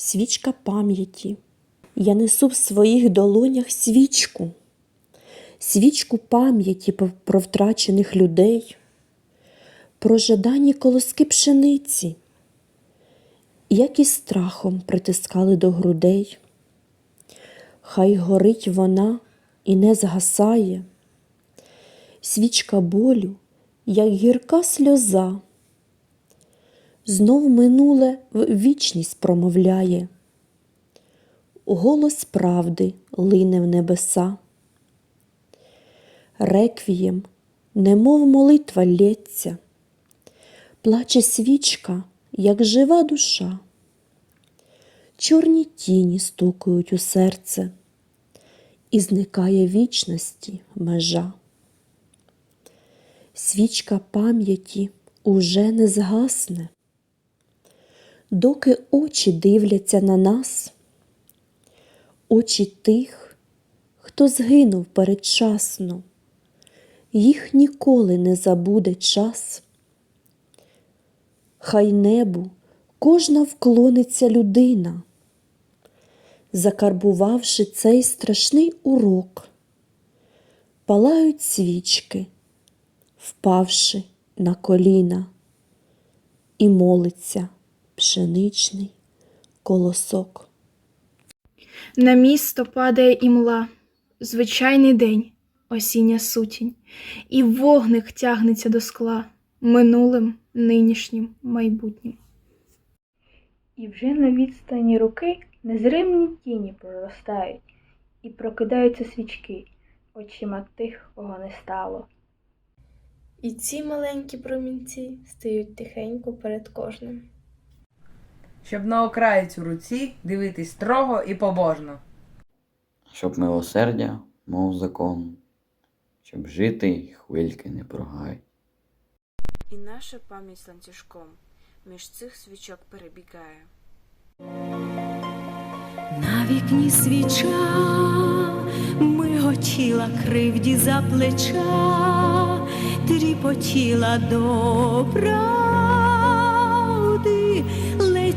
свічка пам'яті. Я несу в своїх долонях свічку, свічку пам'яті про- втрачених людей, про жадані колоски пшениці, як і страхом притискали до грудей. Хай горить вона і не згасає, свічка болю, як гірка сльоза, знов минуле в вічність промовляє. Голос правди лине в небеса. Реквієм, немов молитва лється, плаче свічка, як жива душа. Чорні тіні стукають у серце, і зникає вічності межа. Свічка пам'яті уже не згасне, доки очі дивляться на нас, очі тих, хто згинув передчасно, їх ніколи не забуде час. Хай небу кожна вклониться людина, закарбувавши цей страшний урок, палають свічки, впавши на коліна, і молиться пшеничний колосок. На місто падає імла, звичайний день, осіння сутінь, і вогник тягнеться до скла минулим, нинішнім, майбутнім. І вже на відстані руки незримні тіні проростають, і прокидаються свічки очима тих, кого не стало. І ці маленькі промінці стають тихенько перед кожним. Щоб на окраїць у руці дивитись строго і побожно. щоб милосердя, мов закон, щоб жити й хвильки не прогай. І наша пам'ять ланцюжком між цих свічок перебігає. На вікні свіча миготіла кривді за плеча, тріпотіла до правди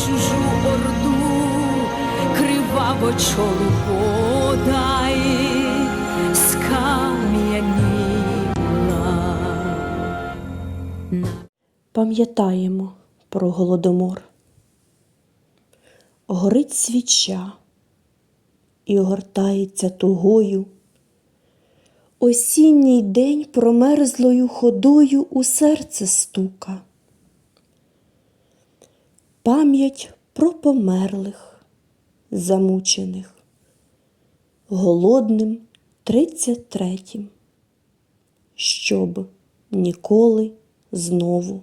чужу орду, криваво чолу подай, скам'яніла. Пам'ятаємо про голодомор. Горить свіча і огортається тугою. Осінній день промерзлою ходою у серце стука. Пам'ять про померлих, замучених, голодним тридцять третім, щоб ніколи знову